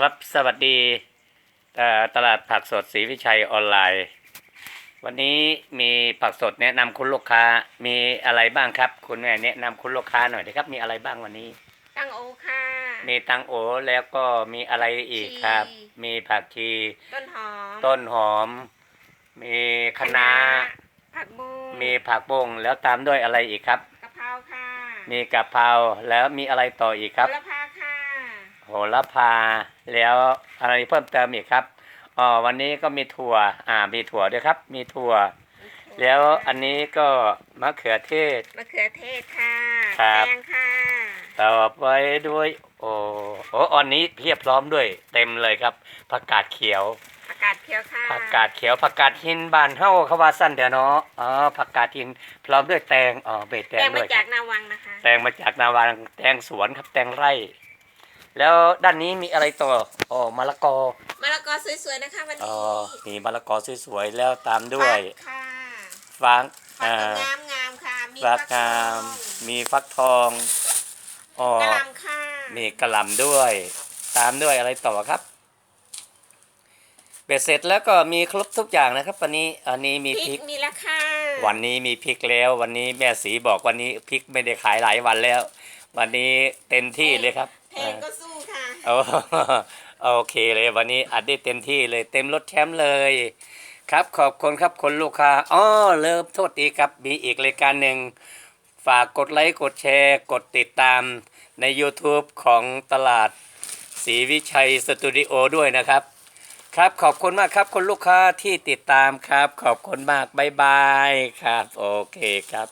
ครับสวัสดีเอ่อตลาดผักสดศรีวิชัยออนไลน์ วันนี้มีผักสดแนะนำคุณลูกค้ามีอะไรบ้างครับ คุณแม่แนะนำคุณลูกค้าหน่อยนะครับ มีอะไรบ้างวันนี้ ตั้งโอค่ะ มีตังโอแล้วก็มีอะไรอีกครับชีมีผักชี ต้นหอม ต้นหอม มีคะน้าผักบุ้งมีผักบงแล้วตามด้วยอะไรอีกครับกะเพราค่ะ มีกะเพราแล้วมีอะไรต่ออีกครับโหระพาค่ะ โหระพาแล้วอะไรเพิ่มเติมอีกครับอ๋อวันนี้ก็มีถั่วอ่ามีถั่วด้วยครับ มีถั่ว แล้วอันนี้ก็มะเขือเทศ มะเขือเทศค่ะครับ แตงค่ะต่อไปด้วย โอ้โอ้อันนี้เพียบพร้อมด้วย เต็มเลยครับผักกาดเขียวผักกาดเขียวค่ะผักกาดเขียวผักกาดหินบานเฮ้าเขาว่าสั้นเดี๋ยวเนาะอ๋อผักกาดหินพร้อมด้วยแตงอ๋อเบ็ดแตแตงงด้มาวยคจารักบนาวังนะคะ แตงมาจากนาวางแตงสวนครับแตงไร่ แล้วด้านนี้มีอะไรต่ออ๋อมะละกอมะละกอสวยๆนะคะวันอ๋นี้อมีมะละกอสวยๆแล้วตามด้วยฟักค่ะฟักฟักอ่างามงามๆค่ะ มีฟักทงามองมีฟักทองอ๋อกะหล่ำค่ะมีกระหล่ำด้วย ตามด้วยอะไรต่อครับเบ็ดเสร็จแล้วก็มีครบทุกอย่างนะครับ วันนี้อันนี้มีพพริริกกมีแล้วค่ะวันนี้มีพริกแล้ว วันนี้แม่สีบอกวันนี้พริกไม่ได้ขายหลายวันแล้ว วันนี้เต็มที่เลยครับเพลงก็สู้ค่ะ โอ้โอเคเลยวันนี้อัดได้เต็มที่เลยเต็มรถแชมป์เลย ครับขอบคุณครับคนลูกค้าอ๋อเลิฟโทษทีครับมีอีกรายการหนึ่งฝากกดไลค์กดแชร์กดติดตามใน YouTube ของตลาดศรีวิชัยสตูดิโอด้วยนะครับ ครับขอบคุณมากครับคนลูกค้าที่ติดตามครับ ขอบคุณมาก บ๊ายบายครับ โอเคครับ